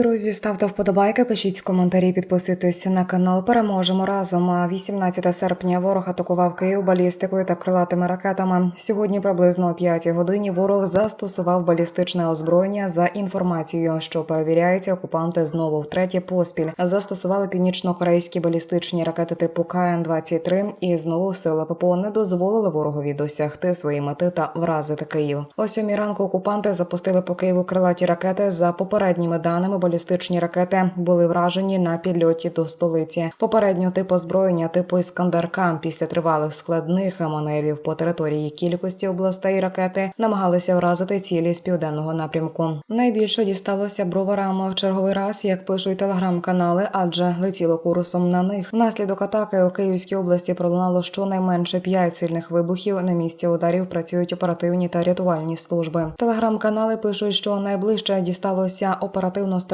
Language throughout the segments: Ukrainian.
Друзі, ставте вподобайки, пишіть в коментарі, підписуйтесь на канал. Переможемо разом. А 18 серпня ворог атакував Київ балістикою та крилатими ракетами. Сьогодні приблизно о 5 годині ворог застосував балістичне озброєння. За інформацією, що перевіряється, окупанти знову втретє поспіль застосували північно-корейські балістичні ракети типу КН-23 і знову сили ППО не дозволили ворогові досягти своєї мети та вразити Київ. О сьомій ранку окупанти запустили по Києву крилаті ракети. За попередніми даними, балістичні ракети були вражені на підльоті до столиці. Попередньо тип озброєння типу Іскандер-К після тривалих складних маневрів по території кількості областей ракети намагалися вразити цілі з південного напрямку. Найбільше дісталося броварам в черговий раз, як пишуть телеграм-канали, адже летіло курсом на них. Внаслідок атаки у Київській області пролунало щонайменше п'ять сильних вибухів. На місці ударів працюють оперативні та рятувальні служби. Телеграм-канали пишуть, що найближче дісталося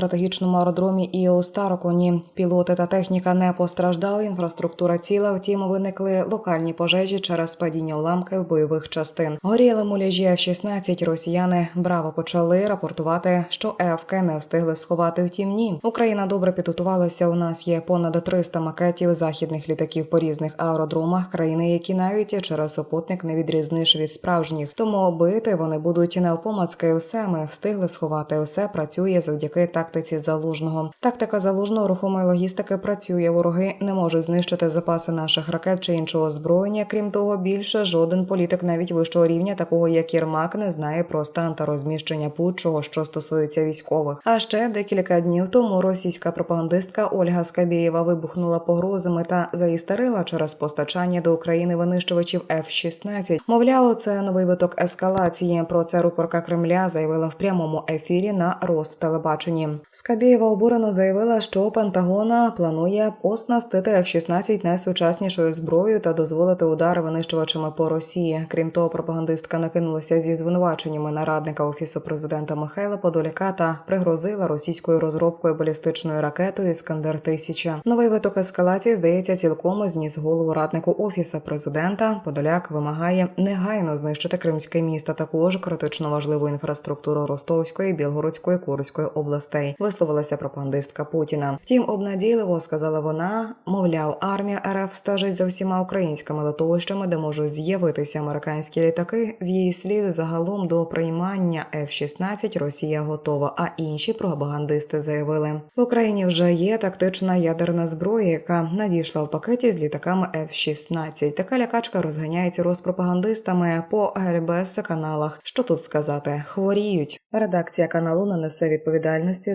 оперативно-стратегічному аеродромі і у Староконі. Пілоти та техніка не постраждали. Інфраструктура ціла. Втім, виникли локальні пожежі через падіння уламків бойових частин. Горіли муляжі F-16. Росіяни браво почали рапортувати, що ЕФК не встигли сховати. Втім, ні. Україна добре підготувалася. У нас є понад 300 макетів західних літаків по різних аеродромах країни, які навіть через супутник не відрізниш від справжніх. Тому бити вони будуть навпомацки. Все ми встигли сховати. Все працює завдяки тактиці залужного. Тактика залужного рухомої логістики працює. Вороги не можуть знищити запаси наших ракет чи іншого озброєння. Крім того, більше жоден політик навіть вищого рівня, такого як Єрмак, не знає про стан та розміщення будь-чого, що стосується військових. А ще декілька днів тому російська пропагандистка Ольга Скабєєва вибухнула погрозами та заістерила через постачання до України винищувачів F-16. Мовляв, це новий виток ескалації. Про це рупорка Кремля заявила в прямому ефірі на Ростелебаченні. Скабєєва обурено заявила, що Пентагона планує оснастити F-16 найсучаснішою зброєю та дозволити удари винищувачами по Росії. Крім того, пропагандистка накинулася зі звинуваченнями на радника офісу президента Михайла Подоляка та пригрозила російською розробкою балістичною ракетою Іскандер 1000 Новий виток ескалації здається цілком зніс голову раднику офіса президента. Подоляк вимагає негайно знищити кримське місто, також критично важливу інфраструктуру Ростовської, Білгородської, Курської областей. Висловилася пропагандистка Путіна. Втім, обнадійливо сказала вона, мовляв, армія РФ стежить за всіма українськими литовищами, де можуть з'явитися американські літаки. З її слів, загалом до приймання F-16 Росія готова. А інші пропагандисти заявили, в Україні вже є тактична ядерна зброя, яка надійшла в пакеті з літаками F-16. Така лякачка розганяється розпропагандистами по ГЛБС каналах. Що тут сказати? Хворіють. Редакція каналу не несе відповідальності